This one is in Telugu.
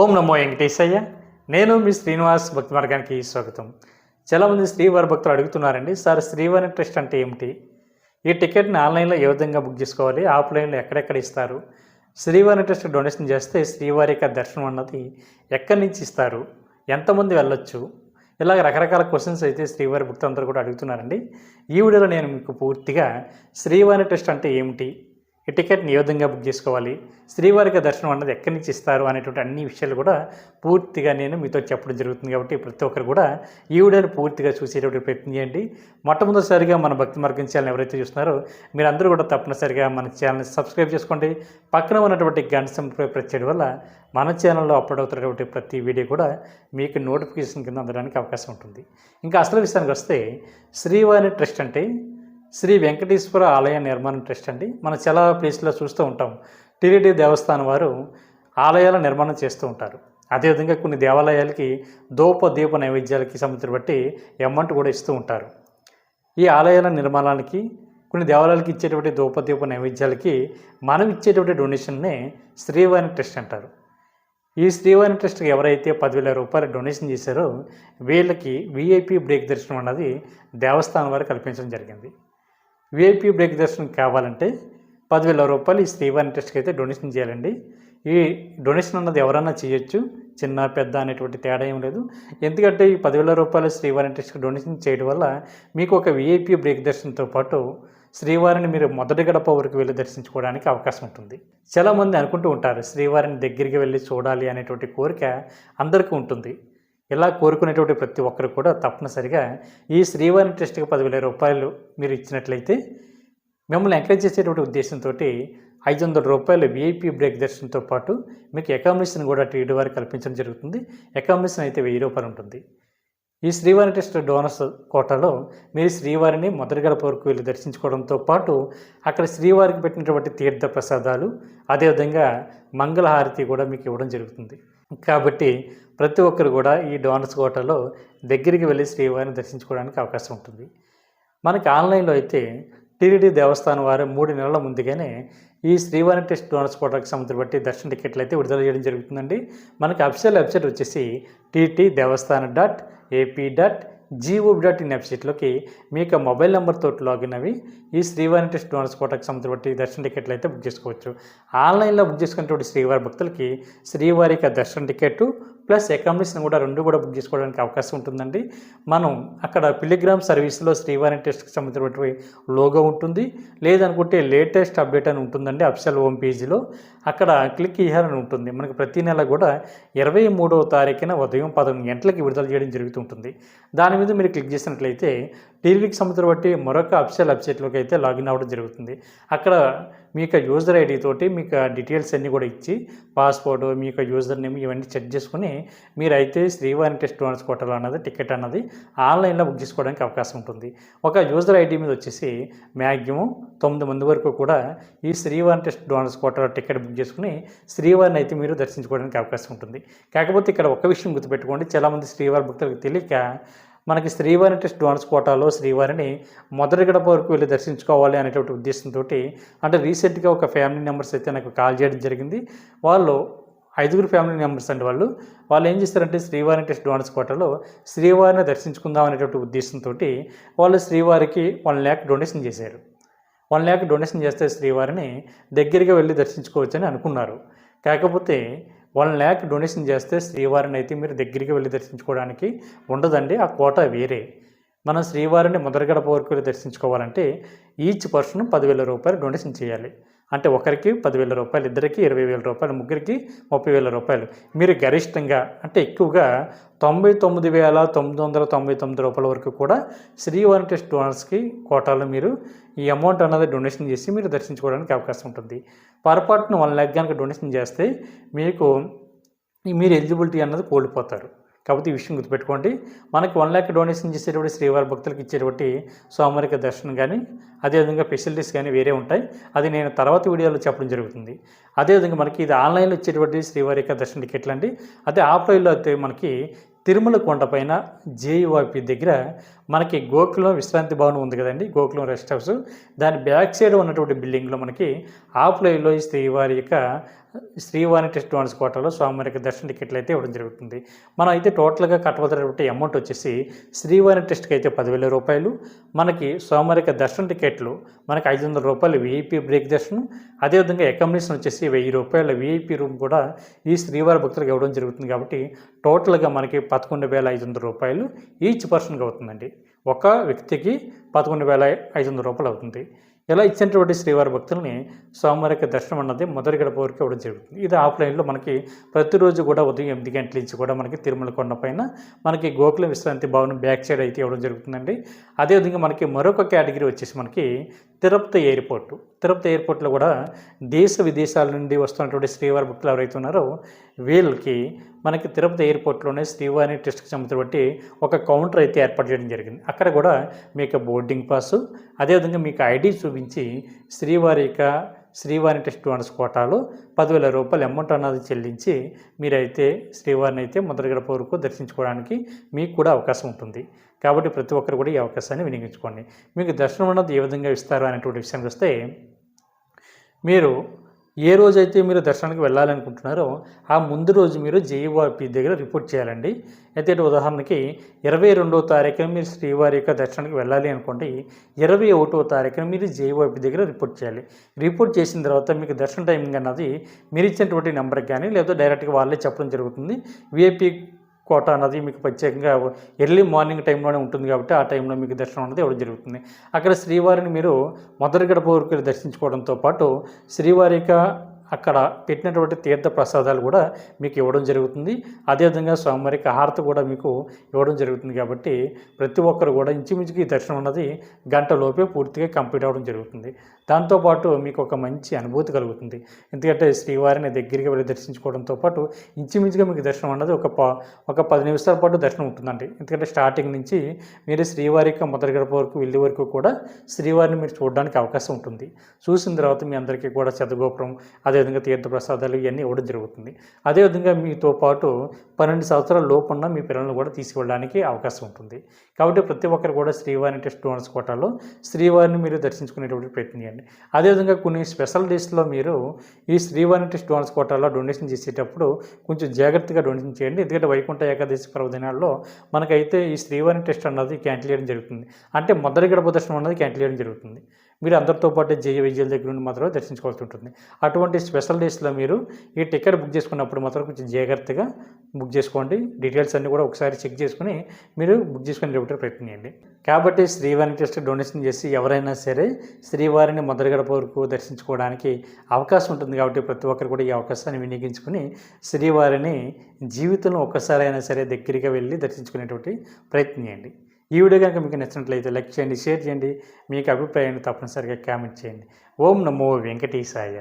ఓం నమో వెంకటేశయ్య. నేను మీ శ్రీనివాస్ భక్తి మార్గానికి స్వాగతం. చాలామంది శ్రీవారి భక్తులు అడుగుతున్నారండి సార్ శ్రీవారి ట్రస్ట్ అంటే ఏమిటి? ఈ టికెట్ని ఆన్లైన్లో ఏ విధంగా బుక్ చేసుకోవాలి? ఆఫ్లైన్లో ఎక్కడెక్కడ ఇస్తారు? శ్రీవారి ట్రస్ట్ డొనేషన్ చేస్తే శ్రీవారి యొక్క దర్శనం అన్నది ఎక్కడి నుంచి ఇస్తారు? ఎంతమంది వెళ్ళొచ్చు? ఇలాగ రకరకాల క్వశ్చన్స్ అయితే శ్రీవారి భక్తులందరూ కూడా అడుగుతున్నారండి. ఈ వీడియోలో నేను మీకు పూర్తిగా శ్రీవారి ట్రస్ట్ అంటే ఏమిటి? ఈ టికెట్ని ఏ విధంగా బుక్ చేసుకోవాలి. శ్రీవారికి దర్శనం అన్నది ఎక్కడి నుంచి ఇస్తారు అనేటువంటి అన్ని విషయాలు కూడా పూర్తిగా నేను మీతో చెప్పడం జరుగుతుంది కాబట్టి ప్రతి ఒక్కరు కూడా ఈ వీడియోని పూర్తిగా చూసేటువంటి ప్రయత్నం చేయండి. మొట్టమొదటిసారిగా మన భక్తి మార్గం ఛానల్ ఎవరైతే చూస్తున్నారో మీరందరూ కూడా తప్పనిసరిగా మన ఛానల్ని సబ్స్క్రైబ్ చేసుకోండి. పక్కన ఉన్నటువంటి గంట సంపై ప్రెస్ చేయడం వల్ల మన ఛానల్లో అప్లోడ్ అవుతున్నటువంటి ప్రతి వీడియో కూడా మీకు నోటిఫికేషన్ కింద అందడానికి అవకాశం ఉంటుంది. ఇంకా అసలు విషయానికి వస్తే శ్రీవారి ట్రస్ట్ అంటే శ్రీ వెంకటేశ్వర ఆలయ నిర్మాణ ట్రస్ట్ అండి. మనం చాలా ప్లేస్లో చూస్తూ ఉంటాం. టీడీడీ దేవస్థానం వారు ఆలయాల నిర్మాణం చేస్తూ ఉంటారు. అదేవిధంగా కొన్ని దేవాలయాలకి దోప దీప నైవేద్యాలకి సంబంధించి బట్టి అమౌంట్ కూడా ఇస్తూ ఉంటారు. ఈ ఆలయాల నిర్మాణానికి కొన్ని దేవాలయాలకి ఇచ్చేటువంటి దూపదీప నైవేద్యాలకి మనం ఇచ్చేటువంటి డొనేషన్నే శ్రీవాణి ట్రస్ట్ అంటారు. ఈ శ్రీవాణి ట్రస్ట్కి ఎవరైతే పదివేల రూపాయలు డొనేషన్ చేశారో వీళ్ళకి విఐపి బ్రేక్ దర్శనం అన్నది దేవస్థానం వారు కల్పించడం జరిగింది. విఐపీ బ్రేక్ దర్శనం కావాలంటే పదివేల రూపాయలు ఈ శ్రీవారి ట్రస్ట్కి అయితే డొనేషన్ చేయాలండి. ఈ డొనేషన్ అన్నది ఎవరన్నా చేయొచ్చు చిన్న పెద్ద అనేటువంటి తేడా ఏం లేదు. ఎందుకంటే ఈ పదివేల రూపాయలు శ్రీవారి ట్రస్ట్కి డొనేషన్ చేయడం వల్ల మీకు ఒక విఐపీ బ్రేక్ దర్శనంతో పాటు శ్రీవారిని మీరు మొదటి గడప వరకు వెళ్ళి దర్శించుకోవడానికి అవకాశం ఉంటుంది. చాలామంది అనుకుంటూ ఉంటారు శ్రీవారిని దగ్గరికి వెళ్ళి చూడాలి అనేటువంటి కోరిక అందరికీ ఉంటుంది. ఇలా కోరుకునేటువంటి ప్రతి ఒక్కరు కూడా తప్పనిసరిగా ఈ శ్రీవారి ట్రస్ట్కి పదివేల రూపాయలు మీరు ఇచ్చినట్లయితే మిమ్మల్ని ఎంకరేజ్ చేసేటువంటి ఉద్దేశంతో ఐదు వందల రూపాయలు విఐపీ బ్రేక్ దర్శనంతో పాటు మీకు అకామిడేషన్ కూడా టీడీ వారికి కల్పించడం జరుగుతుంది. అకామిడేషన్ అయితే వెయ్యి రూపాయలు ఉంటుంది. ఈ శ్రీవారి టెస్ట్ డోనర్స్ కోటలో మీరు శ్రీవారిని మొదటి గడప వరకు వెళ్ళి దర్శించుకోవడంతో పాటు అక్కడ శ్రీవారికి పెట్టినటువంటి తీర్థ ప్రసాదాలు అదేవిధంగా మంగళహారతి కూడా మీకు ఇవ్వడం జరుగుతుంది. కాబట్టి ప్రతి ఒక్కరు కూడా ఈ డోనర్స్ కోటాలో దగ్గరికి వెళ్ళి శ్రీవారిని దర్శించుకోవడానికి అవకాశం ఉంటుంది. మనకి ఆన్లైన్లో అయితే టీటీడీ దేవస్థానం వారు మూడు నెలల ముందుగానే ఈ శ్రీవారి టెస్ట్ డోనర్స్ కోటకు సంబంధించి బట్టి దర్శన టికెట్లు అయితే విడుదల చేయడం జరుగుతుందండి. మనకి అఫిషియల్ వెబ్సైట్ వచ్చేసి TT Devasthanam dot AP dot GOB dot in వెబ్సైట్లోకి మీ యొక్క మొబైల్ నెంబర్తో లాగిన్ అవి ఈ శ్రీవారి టెస్ట్ డోనర్స్ కోటాకి సంబంధించి బట్టి దర్శన టికెట్లు అయితే బుక్ చేసుకోవచ్చు. ఆన్లైన్లో బుక్ చేసుకున్నటువంటి శ్రీవారి భక్తులకి శ్రీవారి యొక్క దర్శన టికెట్ ప్లస్ అకామిడేషన్ కూడా రెండు కూడా బుక్ చేసుకోవడానికి అవకాశం ఉంటుందండి. మనం అక్కడ పిలిగ్రామ్ సర్వీస్లో శ్రీవారి టెస్ట్కి సంబంధించినటువంటి లోగో ఉంటుంది. లేదనుకుంటే లేటెస్ట్ అప్డేట్ అని ఉంటుందండి అఫిషియల్ హోమ్ పేజీలో. అక్కడ క్లిక్ చేయాలని ఉంటుంది. మనకు ప్రతి నెల కూడా ఇరవై మూడవ తారీఖున ఉదయం పదకొండు గంటలకి విడుదల చేయడం జరుగుతుంటుంది దాని మీద మీరు క్లిక్ చేసినట్లయితే టీవీకి సంబంధించిన బట్టి మరొక అఫిషియల్ వెబ్సైట్లోకి అయితే లాగిన్ అవ్వడం జరుగుతుంది. అక్కడ మీ యొక్క యూజర్ ఐడి తోటి మీకు డీటెయిల్స్ అన్నీ కూడా ఇచ్చి పాస్పోర్ట్ మీ యొక్క యూజర్ నేమ్ ఇవన్నీ చెక్ చేసుకుని మీరైతే శ్రీవారి టెస్ట్ డోనర్స్ కోటలో అన్నది టికెట్ అన్నది ఆన్లైన్లో బుక్ చేసుకోవడానికి అవకాశం ఉంటుంది. ఒక యూజర్ ఐడి మీద వచ్చేసి మ్యాక్సిమం తొమ్మిది మంది వరకు కూడా ఈ శ్రీవారి టెస్ట్ డోనర్స్ కోటలో టికెట్ బుక్ చేసుకుని శ్రీవారిని అయితే మీరు దర్శించుకోవడానికి అవకాశం ఉంటుంది. కాకపోతే ఇక్కడ ఒక విషయం గుర్తుపెట్టుకోండి. చాలామంది శ్రీవారి భక్తులకు తెలియక మనకి శ్రీవారిని టెస్ట్ డాన్స్ కోటాలో శ్రీవారిని మొదటి గడప వరకు వెళ్ళి దర్శించుకోవాలి అనేటువంటి ఉద్దేశంతో అంటే రీసెంట్గా ఒక ఫ్యామిలీ మెంబర్స్ అయితే నాకు కాల్ చేయడం జరిగింది. వాళ్ళు ఐదుగురు ఫ్యామిలీ మెంబర్స్ అండి వాళ్ళు. వాళ్ళు ఏం చేస్తారంటే శ్రీవారి టెస్ట్ డోనర్స్ కోటలో శ్రీవారిని దర్శించుకుందాం అనేటువంటి ఉద్దేశంతో వాళ్ళు శ్రీవారికి వన్ ల్యాక్ డొనేషన్ చేశారు. వన్ ల్యాక్ డొనేషన్ చేస్తే శ్రీవారిని దగ్గరగా వెళ్ళి దర్శించుకోవచ్చని అనుకున్నారు. కాకపోతే వన్ ల్యాక్ డొనేషన్ చేస్తే శ్రీవారిని అయితే మీరు దగ్గరికి వెళ్ళి దర్శించుకోవడానికి ఉండదండి. ఆ కోట వేరే. మనం శ్రీవారిని ముద్రగడ వరకు వెళ్ళి దర్శించుకోవాలంటే ఈచ్ పర్సన్ పదివేల రూపాయలు డొనేషన్ చేయాలి. అంటే ఒకరికి పదివేల రూపాయలు ఇద్దరికి ఇరవై వేల రూపాయలు ముగ్గురికి ముప్పై వేల రూపాయలు. మీరు గరిష్టంగా అంటే ఎక్కువగా తొంభై తొమ్మిది వేల తొమ్మిది వందల తొంభై తొమ్మిది రూపాయల వరకు కూడా శ్రీ వెంకటేష్ డోనర్స్కి కోటాలో మీరు ఈ అమౌంట్ అన్నది డొనేషన్ చేసి మీరు దర్శించుకోవడానికి అవకాశం ఉంటుంది. పొరపాటున వన్ ల్యాక్ కనుక డొనేషన్ చేస్తే మీకు మీరు ఎలిజిబిలిటీ అన్నది కోల్పోతారు. కాబట్టి ఈ విషయం గుర్తుపెట్టుకోండి. మనకి వన్ ల్యాక్ డొనేషన్ చేసేటువంటి శ్రీవారి భక్తులకు ఇచ్చేటువంటి సోమవారిక దర్శనం కానీ అదేవిధంగా ఫెసిలిటీస్ కానీ వేరే ఉంటాయి. అది నేను తర్వాత వీడియోలో చెప్పడం జరుగుతుంది. అదేవిధంగా మనకి ఇది ఆన్లైన్లో ఇచ్చేటువంటి శ్రీవారిక దర్శన టికెట్లు అండి. అదే ఆఫ్లైన్లో అయితే మనకి తిరుమల కొండపైన జేయువాపి దగ్గర మనకి గోకులం విశ్రాంతి భవనం ఉంది కదండి గోకులం రెస్ట్ హౌస్ దాని బ్యాక్ సైడ్ ఉన్నటువంటి బిల్డింగ్లో మనకి ఆఫ్లైన్లో శ్రీవారి యొక్క శ్రీవారి టెస్ట్ వాన్స్ కోటలో స్వామివారికి దర్శన టికెట్లు అయితే ఇవ్వడం జరుగుతుంది. మనం అయితే టోటల్గా కట్టబోతున్నటువంటి అమౌంట్ వచ్చేసి శ్రీవారి టెస్ట్కి అయితే పదివేల రూపాయలు. మనకి స్వామివారికి దర్శన టికెట్లు మనకి ఐదు వందల రూపాయలు విఐపి బ్రేక్ దర్శనం అదేవిధంగా అకామిడేషన్ వచ్చేసి వెయ్యి రూపాయల విఐపి రూమ్ కూడా ఈ శ్రీవారి భక్తులకు ఇవ్వడం జరుగుతుంది కాబట్టి టోటల్గా మనకి పదకొండు వేల ఐదు వందల రూపాయలు ఈచ్ పర్సన్కి అవుతుందండి. ఒక వ్యక్తికి పదకొండు వేల ఐదు వందల రూపాయలు అవుతుంది. ఇలా ఇచ్చినటువంటి శ్రీవారి భక్తుల్ని స్వామివారికి దర్శనం అన్నది మొదటి గడప వరకు ఇవ్వడం జరుగుతుంది. ఇది ఆఫ్లైన్లో మనకి ప్రతిరోజు కూడా ఉదయం ఎనిమిది గంటల నుంచి కూడా మనకి తిరుమల కొండ పైన మనకి గోకుల విశ్రాంతి భవనం బ్యాక్ సైడ్ అయితే ఇవ్వడం జరుగుతుందండి. అదేవిధంగా మనకి మరొక కేటగిరీ వచ్చేసి మనకి తిరుపతి ఎయిర్పోర్టు. తిరుపతి ఎయిర్పోర్ట్లో కూడా దేశ విదేశాల నుండి వస్తున్నటువంటి శ్రీవారి భక్తులు ఎవరైతే ఉన్నారో వీళ్ళకి మనకి తిరుపతి ఎయిర్పోర్ట్లోనే శ్రీవారి టెస్ట్కి సంబంధించినటువంటి ఒక కౌంటర్ అయితే ఏర్పాటు చేయడం జరిగింది. అక్కడ కూడా మీకు బోర్డింగ్ పాసు అదేవిధంగా మీకు ఐడి చూపించి శ్రీవారి యొక్క శ్రీవారి టెస్ట్ వన్స్ కోటాలో పదివేల రూపాయలు అమౌంట్ అన్నది చెల్లించి మీరైతే శ్రీవారిని అయితే మొదటి వరకు దర్శించుకోవడానికి మీకు కూడా అవకాశం ఉంటుంది. కాబట్టి ప్రతి ఒక్కరు కూడా ఈ అవకాశాన్ని వినియోగించుకోండి. మీకు దర్శనం అన్నది ఏ విధంగా ఇస్తారు అనేటువంటి విషయానికి వస్తే మీరు ఏ రోజైతే మీరు దర్శనానికి వెళ్ళాలనుకుంటున్నారో ఆ ముందు రోజు మీరు జేఈఓపి దగ్గర రిపోర్ట్ చేయాలండి. అయితే ఉదాహరణకి ఇరవై రెండవ తారీఖున మీరు శ్రీవారి యొక్క దర్శనానికి వెళ్ళాలి అనుకోండి. ఇరవై ఒకటో తారీఖున మీరు జేఈఓపి దగ్గర రిపోర్ట్ చేయాలి. రిపోర్ట్ చేసిన తర్వాత మీకు దర్శన టైమింగ్ అన్నది మీరు ఇచ్చినటువంటి నెంబర్కి కానీ లేదా డైరెక్ట్గా వాళ్ళే చెప్పడం జరుగుతుంది. విఐపి కోట అన్నది మీకు ప్రత్యేకంగా ఎర్లీ మార్నింగ్ టైంలోనే ఉంటుంది కాబట్టి ఆ టైంలో మీకు దర్శనం అనేది ఇవ్వడం జరుగుతుంది. అక్కడ శ్రీవారిని మీరు మొదటి గడప వరకు దర్శించుకోవడంతో పాటు శ్రీవారికి అక్కడ పెట్టినటువంటి తీర్థ ప్రసాదాలు కూడా మీకు ఇవ్వడం జరుగుతుంది. అదేవిధంగా స్వామివారికి హారతి కూడా మీకు ఇవ్వడం జరుగుతుంది కాబట్టి ప్రతి ఒక్కరు కూడా ఇంచుమించుకి ఈ దర్శనం అన్నది గంటలోపే పూర్తిగా కంప్లీట్ అవ్వడం జరుగుతుంది. దాంతోపాటు మీకు ఒక మంచి అనుభూతి కలుగుతుంది. ఎందుకంటే శ్రీవారిని దగ్గరికి వెళ్ళి దర్శించుకోవడంతో పాటు ఇంచుమించుగా మీకు దర్శనం అన్నది ఒక ప ఒక పది నిమిషాల పాటు దర్శనం ఉంటుందండి. ఎందుకంటే స్టార్టింగ్ నుంచి మీరు శ్రీవారి యొక్క మొదటి గడప వరకు వెళ్ళే వరకు కూడా శ్రీవారిని మీరు చూడడానికి అవకాశం ఉంటుంది. చూసిన తర్వాత మీ అందరికీ కూడా చదగోపురం అదేవిధంగా తీర్థప్రసాదాలు ఇవన్నీ ఇవ్వడం జరుగుతుంది. అదేవిధంగా మీతో పాటు పన్నెండు సంవత్సరాల లోపున్న మీ పిల్లలను కూడా తీసుకెళ్ళడానికి అవకాశం ఉంటుంది. కాబట్టి ప్రతి ఒక్కరు కూడా శ్రీవారిని టెస్ట్ డోనర్స్ కోటాలో శ్రీవారిని మీరు దర్శించుకునేటువంటి ప్రయత్నం చేయండి. అదేవిధంగా కొన్ని స్పెషల్ డేస్లో మీరు ఈ శ్రీవారిని టెస్ట్ డోనర్స్ కోటాలో డొనేషన్ చేసేటప్పుడు కొంచెం జాగ్రత్తగా డొనేషన్ చేయండి. ఎందుకంటే వైకుంఠ ఏకాదశి పర్వదినాల్లో మనకైతే ఈ శ్రీవారిని టెస్ట్ అన్నది క్యాన్సిల్ చేయడం జరుగుతుంది. అంటే మొదటి గడప దర్శనం అన్నది క్యాన్సిల్ చేయడం జరుగుతుంది. మీరు అందరితో పాటు జయ విజయాల దగ్గర నుండి మాత్రమే దర్శించుకోవాల్సి ఉంటుంది. అటువంటి స్పెషల్ డేస్లో మీరు ఈ టికెట్ బుక్ చేసుకున్నప్పుడు మాత్రం కొంచెం జాగ్రత్తగా బుక్ చేసుకోండి. డీటెయిల్స్ అన్నీ కూడా ఒకసారి చెక్ చేసుకుని మీరు బుక్ చేసుకుని రేపటి ప్రయత్నం చేయండి. కాబట్టి శ్రీవారిని టెస్ట్ డొనేషన్ చేసి ఎవరైనా సరే శ్రీవారిని మొదటి గడప వరకు దర్శించుకోవడానికి అవకాశం ఉంటుంది కాబట్టి ప్రతి ఒక్కరు కూడా ఈ అవకాశాన్ని వినియోగించుకుని శ్రీవారిని జీవితంలో ఒక్కసారైనా సరే దగ్గరగా వెళ్ళి దర్శించుకునేటువంటి ప్రయత్నం చేయండి. ఈ వీడియో కనుక మీకు నచ్చినట్లయితే లైక్ చేయండి షేర్ చేయండి. మీకు అభిప్రాయాన్ని తప్పనిసరిగా కామెంట్ చేయండి. ఓం నమో వెంకటేశాయ.